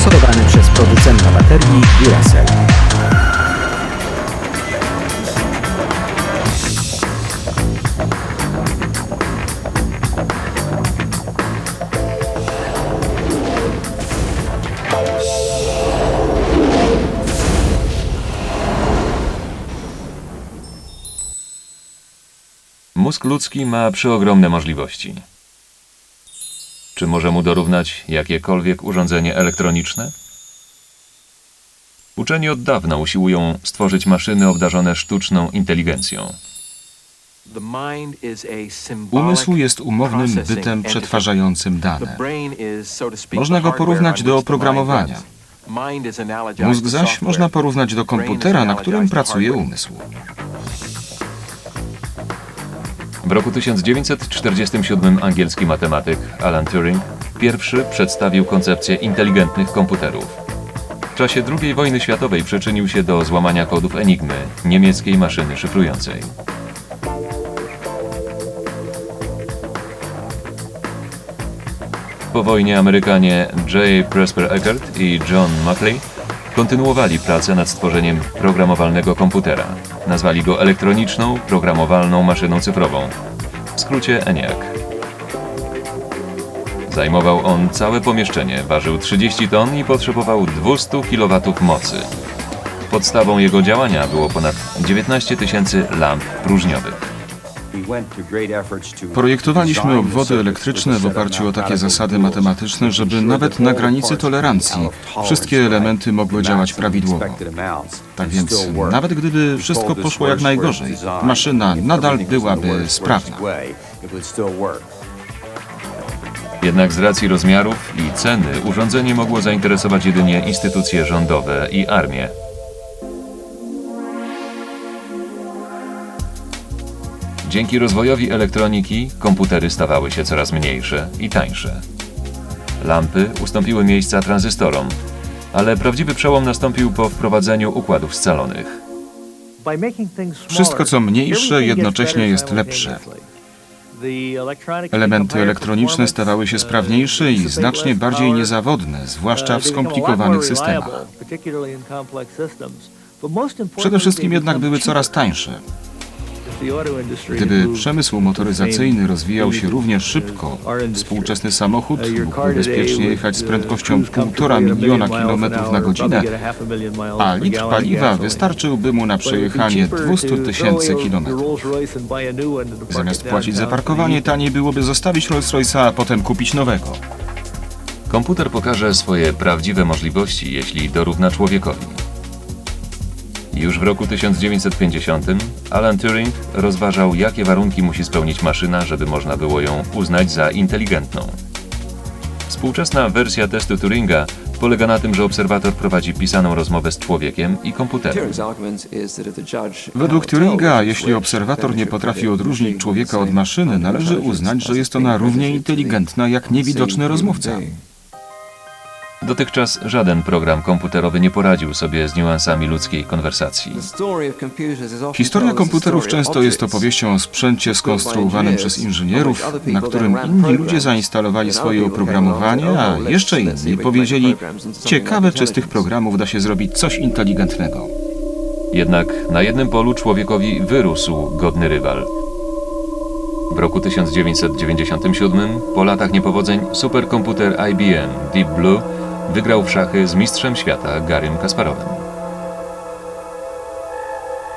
sponsorowany przez producenta baterii Duracell. Mózg ludzki ma przeogromne możliwości. Czy może mu dorównać jakiekolwiek urządzenie elektroniczne? Uczeni od dawna usiłują stworzyć maszyny obdarzone sztuczną inteligencją. Umysł jest umownym bytem przetwarzającym dane. Można go porównać do oprogramowania. Mózg zaś można porównać do komputera, na którym pracuje umysł. W roku 1947 angielski matematyk Alan Turing pierwszy przedstawił koncepcję inteligentnych komputerów. W czasie II wojny światowej przyczynił się do złamania kodów Enigmy, niemieckiej maszyny szyfrującej. Po wojnie Amerykanie J. Presper Eckert i John Maclay kontynuowali pracę nad stworzeniem programowalnego komputera. Nazwali go elektroniczną, programowalną maszyną cyfrową, w skrócie ENIAC. Zajmował on całe pomieszczenie, ważył 30 ton i potrzebował 200 kW mocy. Podstawą jego działania było ponad 19 tysięcy lamp próżniowych. Projektowaliśmy obwody elektryczne w oparciu o takie zasady matematyczne, żeby nawet na granicy tolerancji wszystkie elementy mogły działać prawidłowo. Tak więc, nawet gdyby wszystko poszło jak najgorzej, maszyna nadal byłaby sprawna. Jednak z racji rozmiarów i ceny urządzenie mogło zainteresować jedynie instytucje rządowe i armię. Dzięki rozwojowi elektroniki komputery stawały się coraz mniejsze i tańsze. Lampy ustąpiły miejsca tranzystorom, ale prawdziwy przełom nastąpił po wprowadzeniu układów scalonych. Wszystko, co mniejsze, jednocześnie jest lepsze. Elementy elektroniczne stawały się sprawniejsze i znacznie bardziej niezawodne, zwłaszcza w skomplikowanych systemach. Przede wszystkim jednak były coraz tańsze. Gdyby przemysł motoryzacyjny rozwijał się równie szybko, współczesny samochód mógłby bezpiecznie jechać z prędkością 1,5 miliona kilometrów na godzinę, a litr paliwa wystarczyłby mu na przejechanie 200 tysięcy kilometrów. Zamiast płacić za parkowanie, taniej byłoby zostawić Rolls-Royce'a, a potem kupić nowego. Komputer pokaże swoje prawdziwe możliwości, jeśli dorówna człowiekowi. Już w roku 1950 Alan Turing rozważał, jakie warunki musi spełnić maszyna, żeby można było ją uznać za inteligentną. Współczesna wersja testu Turinga polega na tym, że obserwator prowadzi pisaną rozmowę z człowiekiem i komputerem. Według Turinga, jeśli obserwator nie potrafi odróżnić człowieka od maszyny, należy uznać, że jest ona równie inteligentna jak niewidoczny rozmówca. Dotychczas żaden program komputerowy nie poradził sobie z niuansami ludzkiej konwersacji. Historia komputerów często jest opowieścią o sprzęcie skonstruowanym przez inżynierów, na którym inni ludzie zainstalowali swoje oprogramowanie, a jeszcze inni powiedzieli, ciekawe czy z tych programów da się zrobić coś inteligentnego. Jednak na jednym polu człowiekowi wyrósł godny rywal. W roku 1997, po latach niepowodzeń, superkomputer IBM Deep Blue wygrał w szachy z mistrzem świata Garym Kasparowem.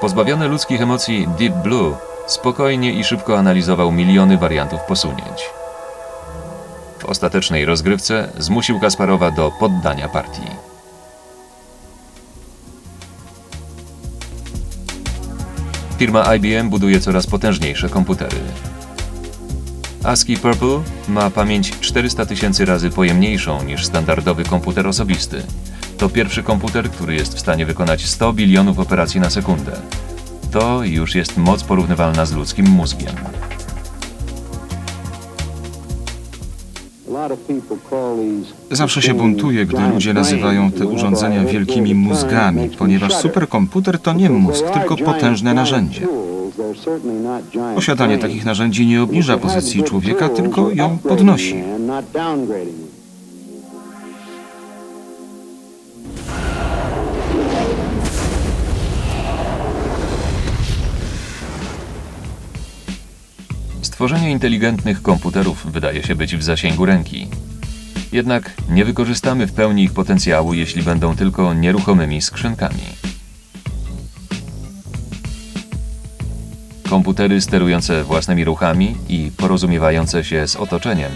Pozbawiony ludzkich emocji Deep Blue spokojnie i szybko analizował miliony wariantów posunięć. W ostatecznej rozgrywce zmusił Kasparowa do poddania partii. Firma IBM buduje coraz potężniejsze komputery. ASCII Purple ma pamięć 400 tysięcy razy pojemniejszą niż standardowy komputer osobisty. To pierwszy komputer, który jest w stanie wykonać 100 bilionów operacji na sekundę. To już jest moc porównywalna z ludzkim mózgiem. Zawsze się buntuję, gdy ludzie nazywają te urządzenia wielkimi mózgami, ponieważ superkomputer to nie mózg, tylko potężne narzędzie. Posiadanie takich narzędzi nie obniża pozycji człowieka, tylko ją podnosi. Stworzenie inteligentnych komputerów wydaje się być w zasięgu ręki. Jednak nie wykorzystamy w pełni ich potencjału, jeśli będą tylko nieruchomymi skrzynkami. Komputery sterujące własnymi ruchami i porozumiewające się z otoczeniem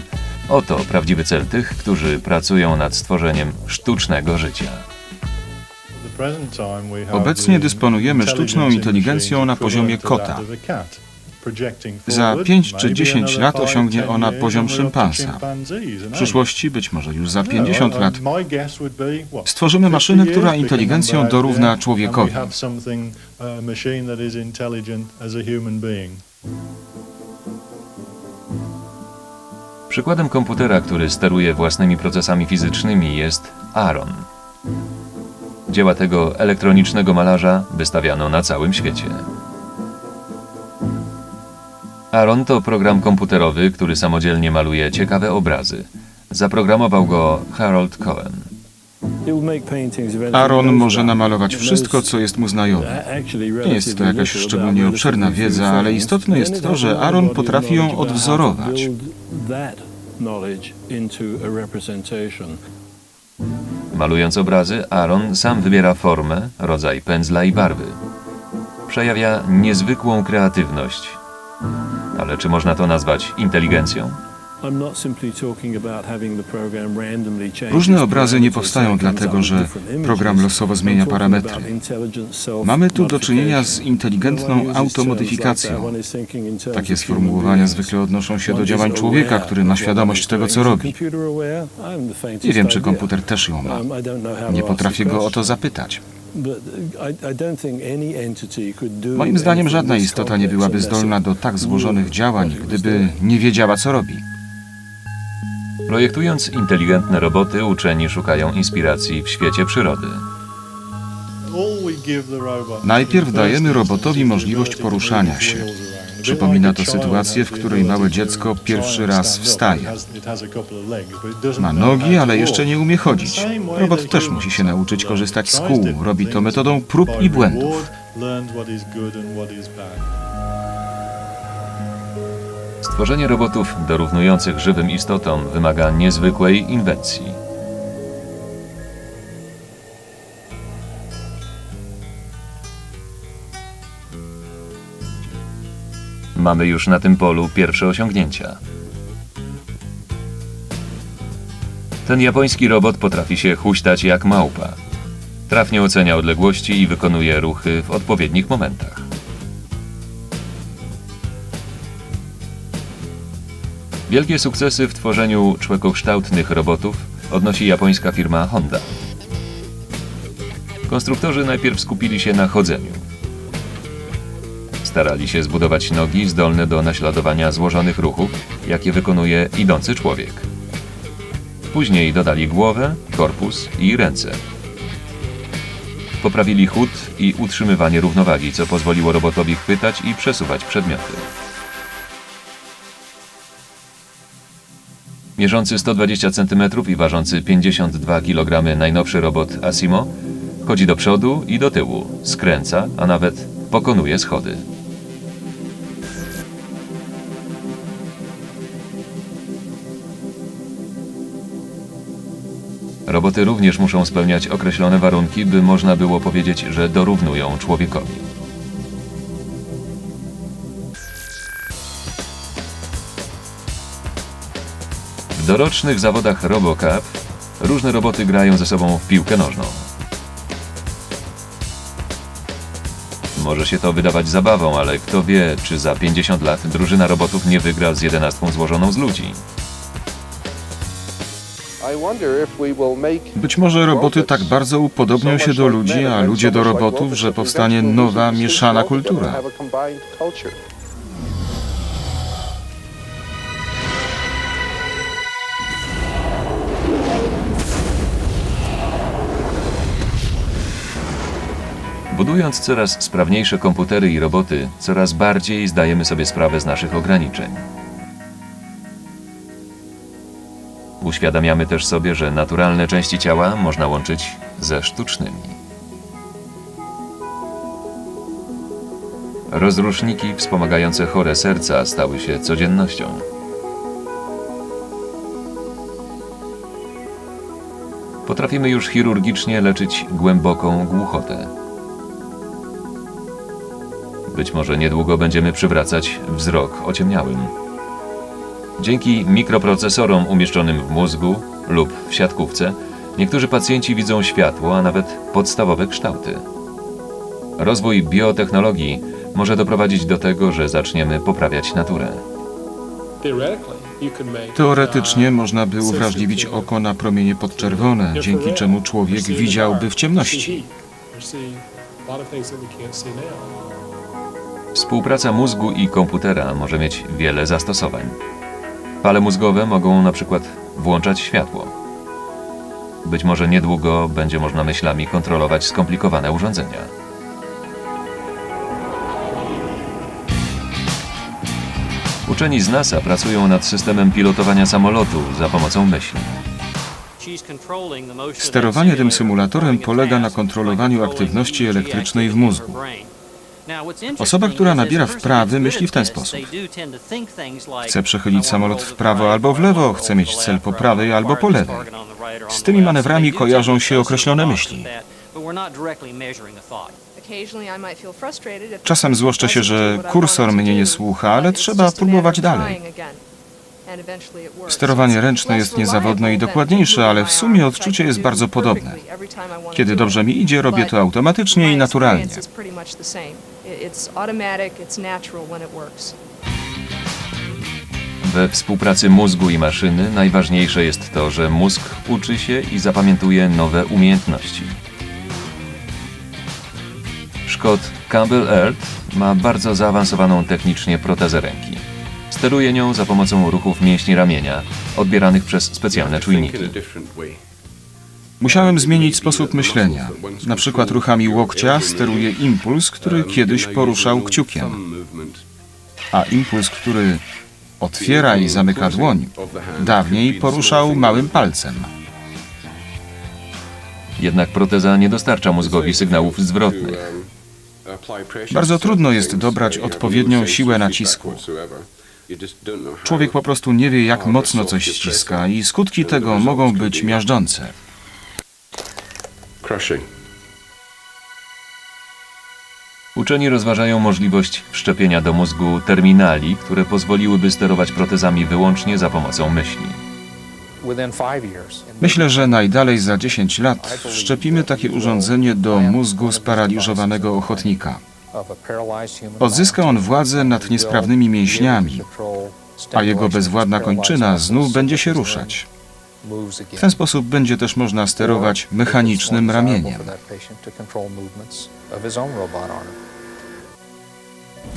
oto prawdziwy cel tych, którzy pracują nad stworzeniem sztucznego życia. Obecnie dysponujemy sztuczną inteligencją na poziomie kota. Za 5 czy 10 lat osiągnie ona poziom szympansa. W przyszłości, być może już za 50 lat, stworzymy maszynę, która inteligencją dorówna człowiekowi. Przykładem komputera, który steruje własnymi procesami fizycznymi jest Aaron. Dzieła tego elektronicznego malarza wystawiano na całym świecie. Aaron to program komputerowy, który samodzielnie maluje ciekawe obrazy. Zaprogramował go Harold Cohen. Aaron może namalować wszystko, co jest mu znajome. Nie jest to jakaś szczególnie obszerna wiedza, ale istotne jest to, że Aaron potrafi ją odwzorować. Malując obrazy, Aaron sam wybiera formę, rodzaj pędzla i barwy. Przejawia niezwykłą kreatywność. Ale czy można to nazwać inteligencją? Różne obrazy nie powstają dlatego, że program losowo zmienia parametry. Mamy tu do czynienia z inteligentną automodyfikacją. Takie sformułowania zwykle odnoszą się do działań człowieka, który ma świadomość tego, co robi. Nie wiem, czy komputer też ją ma. Nie potrafię go o to zapytać. Moim zdaniem żadna istota nie byłaby zdolna do tak złożonych działań, gdyby nie wiedziała, co robi. Projektując inteligentne roboty, uczeni szukają inspiracji w świecie przyrody. Najpierw dajemy robotowi możliwość poruszania się. Przypomina to sytuację, w której małe dziecko pierwszy raz wstaje. Ma nogi, ale jeszcze nie umie chodzić. Robot też musi się nauczyć korzystać z kół. Robi to metodą prób i błędów. Stworzenie robotów dorównujących żywym istotom wymaga niezwykłej inwencji. Mamy już na tym polu pierwsze osiągnięcia. Ten japoński robot potrafi się huśtać jak małpa. Trafnie ocenia odległości i wykonuje ruchy w odpowiednich momentach. Wielkie sukcesy w tworzeniu człekokształtnych robotów odnosi japońska firma Honda. Konstruktorzy najpierw skupili się na chodzeniu. Starali się zbudować nogi zdolne do naśladowania złożonych ruchów, jakie wykonuje idący człowiek. Później dodali głowę, korpus i ręce. Poprawili chód i utrzymywanie równowagi, co pozwoliło robotowi chwytać i przesuwać przedmioty. Mierzący 120 cm i ważący 52 kg najnowszy robot Asimo chodzi do przodu i do tyłu, skręca, a nawet pokonuje schody. Roboty również muszą spełniać określone warunki, by można było powiedzieć, że dorównują człowiekowi. W dorocznych zawodach RoboCup różne roboty grają ze sobą w piłkę nożną. Może się to wydawać zabawą, ale kto wie, czy za 50 lat drużyna robotów nie wygra z jedenastką złożoną z ludzi. Być może roboty tak bardzo upodobnią się do ludzi, a ludzie do robotów, że powstanie nowa, mieszana kultura. Budując coraz sprawniejsze komputery i roboty, coraz bardziej zdajemy sobie sprawę z naszych ograniczeń. Uświadamiamy też sobie, że naturalne części ciała można łączyć ze sztucznymi. Rozruszniki wspomagające chore serca stały się codziennością. Potrafimy już chirurgicznie leczyć głęboką głuchotę. Być może niedługo będziemy przywracać wzrok ociemniałym. Dzięki mikroprocesorom umieszczonym w mózgu lub w siatkówce, niektórzy pacjenci widzą światło, a nawet podstawowe kształty. Rozwój biotechnologii może doprowadzić do tego, że zaczniemy poprawiać naturę. Teoretycznie można by uwrażliwić oko na promienie podczerwone, dzięki czemu człowiek widziałby w ciemności. Współpraca mózgu i komputera może mieć wiele zastosowań. Fale mózgowe mogą na przykład włączać światło. Być może niedługo będzie można myślami kontrolować skomplikowane urządzenia. Uczeni z NASA pracują nad systemem pilotowania samolotu za pomocą myśli. Sterowanie tym symulatorem polega na kontrolowaniu aktywności elektrycznej w mózgu. Osoba, która nabiera wprawy, myśli w ten sposób. Chce przechylić samolot w prawo albo w lewo, chce mieć cel po prawej albo po lewej. Z tymi manewrami kojarzą się określone myśli. Czasem złoszczę się, że kursor mnie nie słucha, ale trzeba próbować dalej. Sterowanie ręczne jest niezawodne i dokładniejsze, ale w sumie odczucie jest bardzo podobne. Kiedy dobrze mi idzie, robię to automatycznie i naturalnie. We współpracy mózgu i maszyny najważniejsze jest to, że mózg uczy się i zapamiętuje nowe umiejętności. Szkot Campbell Earth ma bardzo zaawansowaną technicznie protezę ręki. Steruje nią za pomocą ruchów mięśni ramienia, odbieranych przez specjalne czujniki. Musiałem zmienić sposób myślenia. Na przykład ruchami łokcia steruję impuls, który kiedyś poruszał kciukiem, a impuls, który otwiera i zamyka dłoń, dawniej poruszał małym palcem. Jednak proteza nie dostarcza mózgowi sygnałów zwrotnych. Bardzo trudno jest dobrać odpowiednią siłę nacisku. Człowiek po prostu nie wie, jak mocno coś ściska i skutki tego mogą być miażdżące. Uczeni rozważają możliwość wszczepienia do mózgu terminali, które pozwoliłyby sterować protezami wyłącznie za pomocą myśli. Myślę, że najdalej za 10 lat wszczepimy takie urządzenie do mózgu sparaliżowanego ochotnika. Odzyska on władzę nad niesprawnymi mięśniami, a jego bezwładna kończyna znów będzie się ruszać. W ten sposób będzie też można sterować mechanicznym ramieniem.